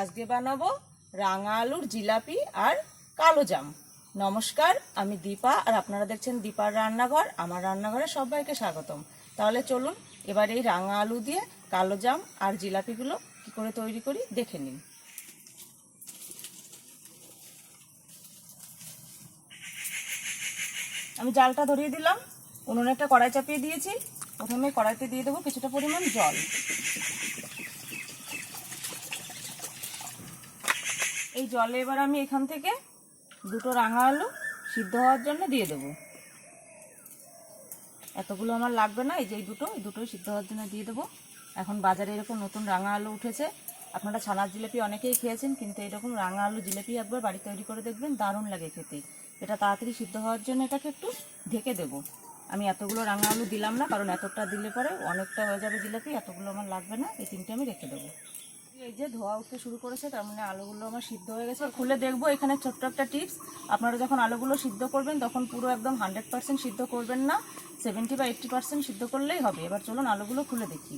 আজকে বানাবো রাঙা আলুর জিলাপি আর কালো জাম। নমস্কার, আমি দীপা আর আপনারা দেখছেন দীপার রান্নাঘর। আমার রান্নাঘরে সবাইকে স্বাগতম। তাহলে চলুন, এবার এই রাঙা আলু দিয়ে কালো জাম আর জিলাপিগুলো কি করে তৈরি করি দেখে নিন। আমি জালটা ধরিয়ে দিলাম, উনুনে একটা কড়াই চাপিয়ে দিয়েছি। প্রথমে কড়াইতে দিয়ে দেবো কিছুটা পরিমাণ জল। এই জলে এবার আমি এখান থেকে দুটো রাঙা আলু সিদ্ধ হওয়ার জন্য দিয়ে দেবো। এতগুলো আমার লাগবে না, এই যে এই দুটো, এই দুটোই সিদ্ধ হওয়ার জন্য দিয়ে দেবো। এখন বাজারে এরকম নতুন রাঙা আলু উঠেছে। আপনারা ছানার জিলেপি অনেকেই খেয়েছেন, কিন্তু এরকম রাঙা আলু জিলেপি একবার বাড়ি তৈরি করে দেখবেন, দারুণ লাগে খেতে। এটা তাড়াতাড়ি সিদ্ধ হওয়ার জন্য এটাকে একটু ঢেকে দেবো। আমি এতগুলো রাঙা আলু দিলাম না, কারণ এতটা দিলে পরে অনেকটা হয়ে যাবে জিলাপি, এতগুলো আমার লাগবে না, এই তিনটে আমি রেখে দেবো। এই যে ধোয়া উঠতে শুরু করেছে, তার মানে আলুগুলো আমার সিদ্ধ হয়ে গেছে। খুলে দেখব, এখানে ছোট্ট একটা টিপস, আপনারা যখন আলুগুলো সিদ্ধ করবেন, তখন পুরো একদম হান্ড্রেড পার্সেন্ট সিদ্ধ করবেন না সেভেন্টি বা এইট্টি পার্সেন্ট সিদ্ধ করলেই হবে। এবার চলুন আলুগুলো খুলে দেখি।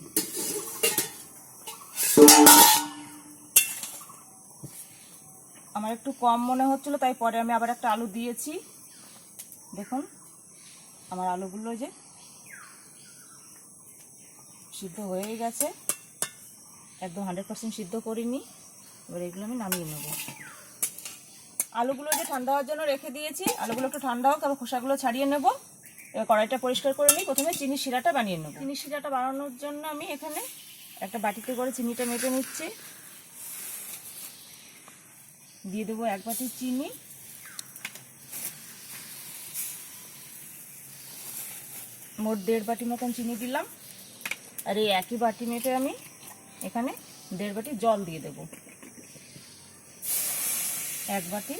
আমার একটু কম মনে হচ্ছিল, তাই পরে আমি আবার একটা আলু দিয়েছি। দেখুন, আমার আলুগুলো যে সিদ্ধ হয়ে গেছে। একদম হান্ড্রেড পার্সেন্ট সিদ্ধ করিনি। এবার এগুলো আমি নামিয়ে নেব। আলুগুলো যে ঠান্ডা হওয়ার জন্য রেখে দিয়েছি। আলুগুলো একটু ঠান্ডা হোক, আবার খোসাগুলো ছাড়িয়ে নেব। এবার কড়াইটা পরিষ্কার করে নিই। প্রথমে চিনি শিরাটা বানিয়ে নেব। চিনি শিরাটা বানানোর জন্য আমি এখানে একটা বাটিতে করে চিনিটা মেপে নিচ্ছি। দিয়ে দেবো এক বাটি চিনি। মোট দেড় বাটি মতন চিনি দিলাম। আর এই একই বাটি মেপে আমি এখানে দেড় বাটি জল দিয়ে দেব। এক বাটি,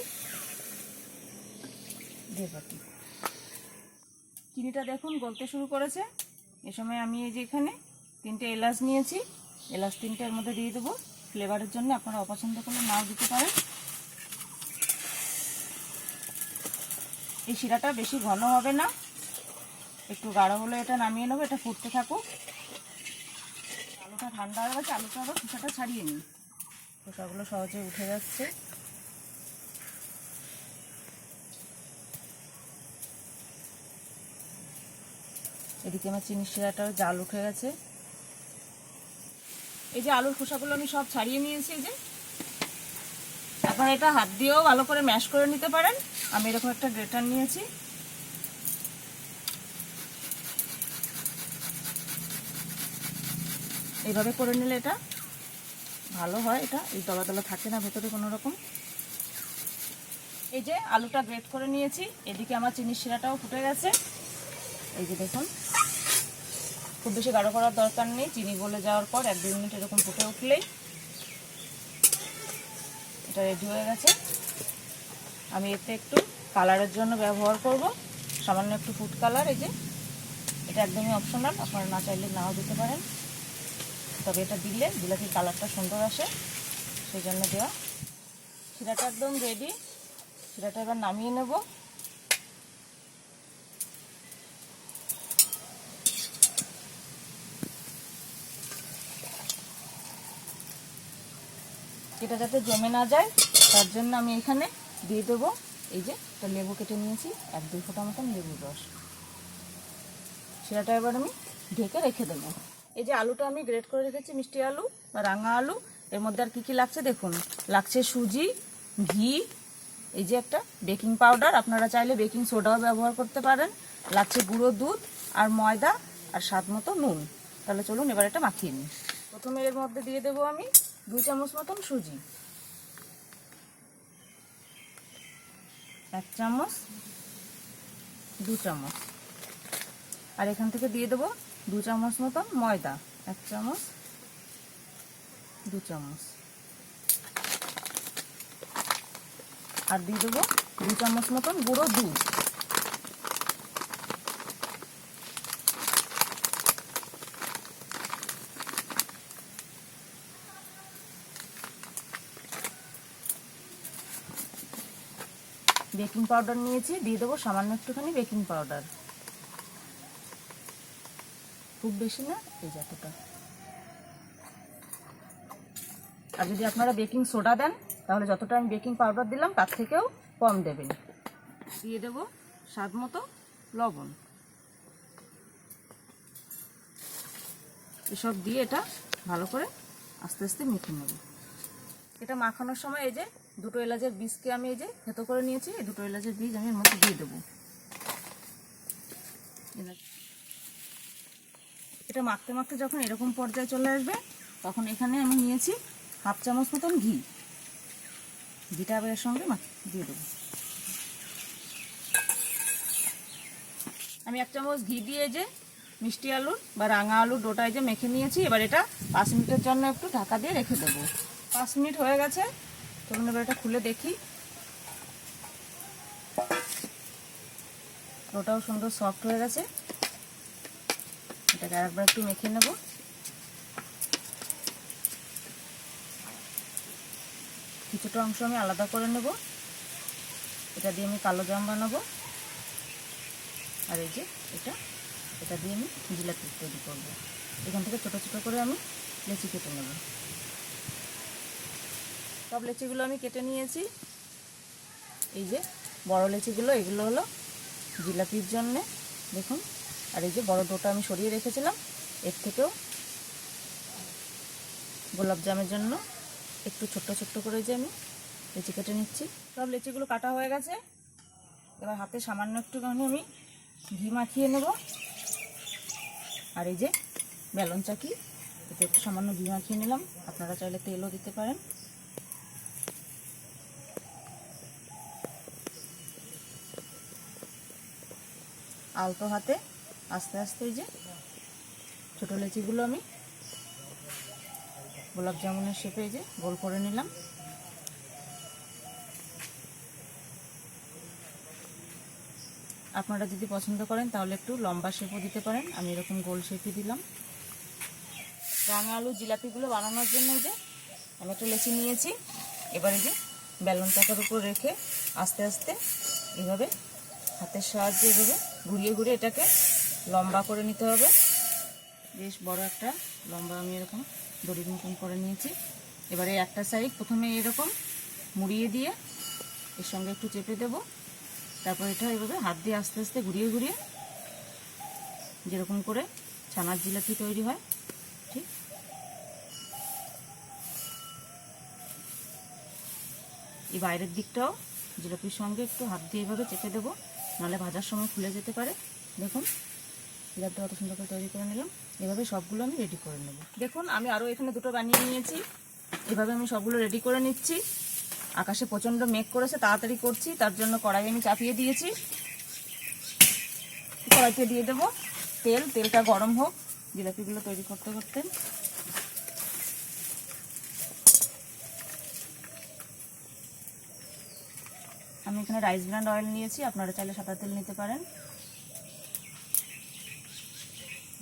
দেড় বাটি। চিনিটা দেখুন গলতে শুরু করেছে। এ সময় আমি এই যে এখানে তিনটে এলাচ নিয়েছি। এলাচ তিনটের মধ্যে দিয়ে দেবো। ফ্লেভারের জন্য আপনারা অপছন্দ করলে নাও দিতে পারেন। এই শিরাটা বেশি ঘন হবে না। একটু গাঢ় হলে এটা নামিয়ে নেব, এটা ফুটতে থাকুক। আলুটা ঠান্ডা হয়ে গেছে আলুটা আবার খোসাটা ছাড়িয়ে নিই। খোসাগুলো সহজে উঠে যাচ্ছে। এদিকে আমার চিনি শিরাটাও জাল উঠে গেছে। এই যে আলুর খোসাগুলো আমি সব ছাড়িয়ে নিয়েছি এই যে। এখন এটা হাত দিয়েও ভালো করে ম্যাশ করে নিতে পারেন। আমি এরকম একটা গ্রেটার নিয়েছি। এইভাবে করে নিলে এটা ভালো হয়, এটা এই দলা দলা থাকে না ভেতরে কোনো রকম। এই যে আলুটা গ্রেট করে নিয়েছি, এদিকে আমার চিনির শিরাটাও ফুটে গেছে। এই যে দেখুন, খুব বেশি গাঢ় করার দরকার নেই, চিনি গলে যাওয়ার পর এক দু মিনিট এরকম ফুটে উঠলেই এটা রেডি হয়ে গেছে। আমি এতে একটু কালারের জন্য ব্যবহার করব, সামান্য একটু ফুড কালার এই যে এটা একদমই অপশনাল আপনারা না চাইলে নাও দিতে পারেন। তবে এটা দিলে জিলাপির কালারটা সুন্দর আসে। সেই জন্য দেওয়া। শিরাটা একদম রেডি শিরাটা এবার নামিয়ে নেব। এটা যাতে জমে না যায়, তার জন্য আমি এখানে দিয়ে দেবো। এই যে, একটা লেবু কেটে নিয়েছি। এক, দুই ফোঁটা মতন লেবুর রস। সেটা এবার আমি ঢেকে রেখে দেবো। এই যে আলুটা আমি গ্রেট করে রেখেছি, মিষ্টি আলু বা রাঙা আলু, এর মধ্যে আর কী কী লাগছে দেখুন? লাগছে সুজি, ঘি, এই যে একটা বেকিং পাউডার আপনারা চাইলে বেকিং সোডাও ব্যবহার করতে পারেন। লাগছে গুঁড়ো দুধ আর ময়দা আর স্বাদ মতো নুন। তাহলে চলুন এবার এটা মাখিয়ে নিই। প্রথমে এর মধ্যে দিয়ে দেবো আমি দুই চামচ মতন সুজি। এক চামচ, দু চামচ। আর এখান থেকে দিয়ে দেবো দু চামচ মতন ময়দা, এক চামচ দু চামচ। আর দিয়ে দেবো দু চামচ মতন গুঁড়ো দুধ। বেকিং পাউডার নিয়েছি, দিয়ে দেবো সামান্য একটুখানি বেকিং পাউডার। খুব বেশি না, এই যতটা আর যদি আপনারা বেকিং সোডা দেন, তাহলে যতটা আমি বেকিং পাউডার দিলাম, তার থেকেও কম দেবেন। দিয়ে দেবো স্বাদ মতো লবণ। এসব দিয়ে এটা ভালো করে আস্তে আস্তে মেখে নেব। এটা মাখানোর সময় এই যে দুটো এলাচের বীজকে আমি এই যে থেতো করে নিয়েছি, এই দুটো এলাচের বীজ আমি এর মধ্যে দিয়ে দেবো। এলাচ- এটা মাখতে মাখতে যখন এরকম পর্যায়ে চলে আসবে, তখন এখানে আমি নিয়েছি হাফ চামচ মতন ঘি। ঘিটা আবার সঙ্গে মাখ- দিয়ে দেবো। আমি এক চামচ ঘি দিয়ে যে মিষ্টি আলুর বা রাঙা আলুর ডোটায় যে মেখে নিয়েছি, এবার এটা পাঁচ মিনিটের জন্য একটু ঢাকা দিয়ে রেখে দেবো। পাঁচ মিনিট হয়ে গেছে তখন এবার এটা খুলে দেখি। ডোটাও সুন্দর সফট হয়ে গেছে। এটাকে আরেকবার একটু মেখে নেব। কিছুটা অংশ আমি আলাদা করে নেব। এটা দিয়ে আমি কালো জাম বানাবো। আর এই যে এটা এটা দিয়ে আমি জিলাপি তৈরি করব। এখান থেকে ছোটো ছোটো করে আমি লেচি কেটে নেব। সব লেচিগুলো আমি কেটে নিয়েছি। এই যে বড় লেচিগুলো, এগুলো হলো জিলাপির জন্যে। দেখুন আর এই যে বড় ডোটা আমি সরিয়ে রেখেছিলাম, এর থেকেও গোলাপ জামের জন্য একটু ছোট্ট ছোট্ট করে যে আমি লেচি কেটে নিচ্ছি। সব লেচিগুলো কাটা হয়ে গেছে। এবার হাতে সামান্য একটুখানি আমি ঘি মাখিয়ে নেব। আর এই যে বেলন চাকি, এতে একটু সামান্য ঘি মাখিয়ে নিলাম। আপনারা চাইলে তেলও দিতে পারেন। আলতো হাতে আস্তে আস্তে এই যে ছোটো লেচিগুলো আমি গোলাপ জামুনের শেপে যে গোল করে নিলাম। আপনারা যদি পছন্দ করেন তাহলে একটু লম্বা শেপও দিতে পারেন, আমি এরকম গোল শেপই দিলাম। রাঙা আলু জিলাপিগুলো বানানোর জন্য যে আমি একটা লেচি নিয়েছি, এবারে যে বেলন চাকার উপর রেখে আস্তে আস্তে এভাবে হাতের সাহায্যে এভাবে ঘুরিয়ে ঘুরিয়ে এটাকে লম্বা করে নিতে হবে। বেশ বড় একটা, লম্বা আমি এরকম দড়ির মতন করে নিয়েছি। এবারে একটা সাইড প্রথমে এরকম মুড়িয়ে দিয়ে এর সঙ্গে একটু চেপে দেবো। তারপর এটা এইভাবে হাত দিয়ে আস্তে আস্তে ঘুরিয়ে ঘুরিয়ে যেরকম করে ছানার জিলাপি তৈরি হয়, ঠিক? এই বাইরের দিকটাও জিলাপির সঙ্গে একটু হাত দিয়ে এভাবে চেপে দেবো, নাহলে ভাজার সময় খুলে যেতে পারে। দেখুন জিলাপিটা অত সুন্দর করে তৈরি করে নিলাম। এভাবে সবগুলো আমি রেডি করে নেব। দেখুন, আমি আরও এখানে দুটো বানিয়ে নিয়েছি। এভাবে আমি সবগুলো রেডি করে নিচ্ছি। আকাশে প্রচণ্ড মেঘ করেছে, তাড়াতাড়ি করছি, তার জন্য কড়াই আমি চাপিয়ে দিয়েছি। কড়াইতে দিয়ে দেবো তেল, তেলটা গরম হোক, জিলাপিগুলো তৈরি করতে করতে। আমি এখানে রাইস ব্র্যান্ড অয়েল নিয়েছি, আপনারা চাইলে সাদা তেল নিতে পারেন।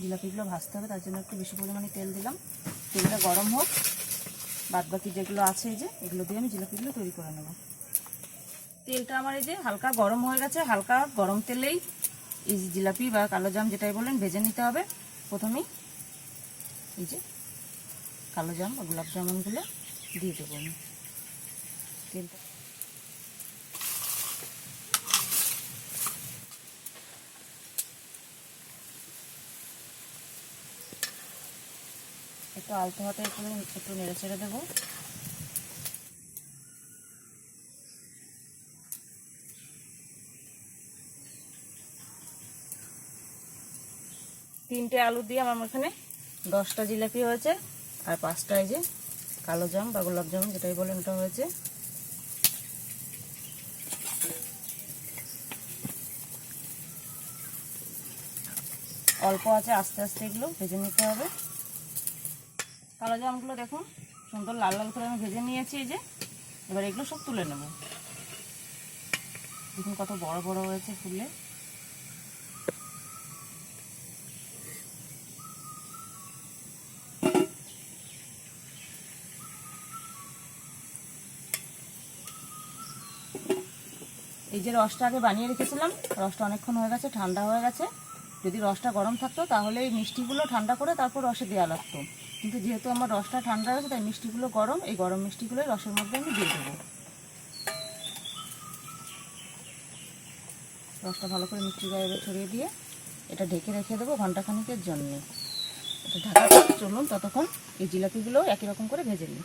জিলাপিগুলো ভাজতে হবে, তার জন্য একটু বেশি পরিমাণে তেল দিলাম। তেলটা গরম হোক। বাদ বাকি যেগুলো আছে এই যে, এগুলো দিয়ে আমি জিলাপিগুলো তৈরি করে নেব। তেলটা আমার এই যে হালকা গরম হয়ে গেছে, হালকা গরম তেলেই এই জিলাপি বা কালো জাম যেটাই বলেন ভেজে নিতে হবে। প্রথমেই এই যে কালো জাম বা গোলাপ জামুনগুলো দিয়ে দেবো আমি। তেলটা একটু আলতো হাতে একটু একটু নেড়ে ছেড়ে দেবো। তিনটে আলু দিয়ে আমার এখানে দশটা জিলাপি হয়েছে, আর পাঁচটা এই যে কালো জাম বা গোলাপ জাম যেটাই বলেন ওটা হয়েছে। অল্প আছে আস্তে আস্তে এগুলো ভেজে নিতে হবে। কালো জামগুলো দেখুন সুন্দর লাল লাল করে আমি ভেজে নিয়েছি এই যে। এবার এগুলো সব তুলে নেব। দেখুন কত বড় বড় হয়েছে ফুলে। এই যে রসটা আগে বানিয়ে রেখেছিলাম, রসটা অনেকক্ষণ হয়ে গেছে, ঠান্ডা হয়ে গেছে। যদি রসটা গরম থাকতো, তাহলে এই মিষ্টিগুলো ঠান্ডা করে তারপর রসে দেওয়া লাগতো। কিন্তু যেহেতু আমার রসটা ঠান্ডা আছে, তাই মিষ্টিগুলো গরম, এই গরম মিষ্টিগুলোই রসের মধ্যে আমি দিয়ে দেবো। রসটা ভালো করে মিষ্টি গায়ে ছড়িয়ে দিয়ে এটা ঢেকে রেখে দেবো ঘন্টাখানিকের জন্য। এটা ঢাকা চলুন, ততক্ষণ এই জিলাপিগুলো একই রকম করে ভেজে নিই।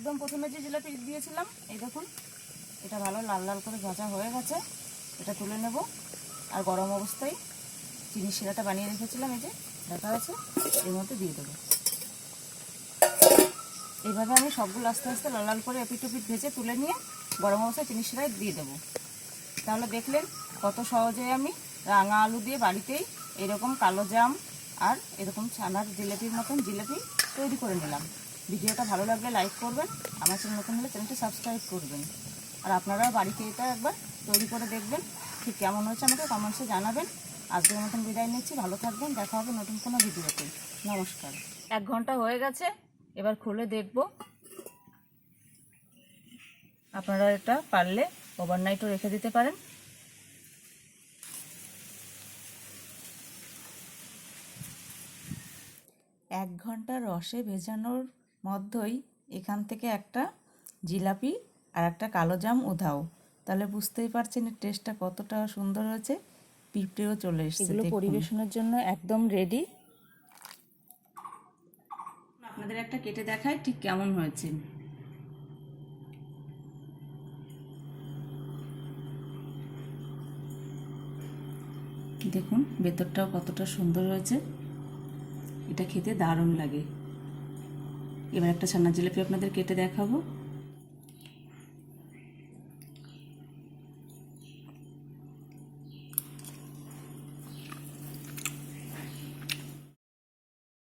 একদম প্রথমে যে জিলাপি দিয়েছিলাম, এই দেখুন, এটা ভালো লাল লাল করে ভাজা হয়ে গেছে। এটা তুলে নেব। আর গরম অবস্থায় চিনি শিরাটা বানিয়ে রেখেছিলাম, এই যে, দেখা আছে এর মধ্যে দিয়ে দেবো। এইভাবে আমি সবগুলো আস্তে আস্তে লাল লাল করে এপিট ওপিট ভেজে তুলে নিয়ে গরম অবস্থায় চিনি শিরায় দিয়ে দেবো। তাহলে দেখলেন কত সহজে আমি রাঙা আলু দিয়ে বাড়িতেই এরকম কালো জাম আর এরকম ছানার জিলেপির মতন জিলেপি তৈরি করে নিলাম। ভিডিওটা ভালো লাগলে লাইক করবেন, আমার চ্যানেল নতুন হলে চ্যানেলটি সাবস্ক্রাইব করবেন। আর আপনারাও বাড়িতে এটা একবার তৈরি করে দেখবেন, ঠিক কেমন হয়েছে আমাকে কমেন্টসে জানাবেন। আজকের মতন বিদায় নিচ্ছি, ভালো থাকবেন, দেখা হবে নতুন কোনো ভিডিওতে। নমস্কার। এক ঘণ্টা হয়ে গেছে, এবার খুলে দেখব। আপনারা এটা পারলে ওভারনাইটও রেখে দিতে পারেন। এক ঘণ্টা রসে ভেজানোর মধ্যেই এখান থেকে একটা জিলাপি আর একটা কালো জাম উধাও। তাহলে বুঝতেই পারছেন এর টেস্টটা কতটা সুন্দর হয়েছে। পিঁপড়েও চলে এসেছে এগুলো পরিবেশনের জন্য একদম রেডি আপনাদের একটা কেটে দেখায় ঠিক কেমন হয়েছে। দেখুন ভেতরটাও কতটা সুন্দর হয়েছে। এটা খেতে দারুণ লাগে। এবার একটা ছানার জিলাপি আপনাদের কেটে দেখাবো।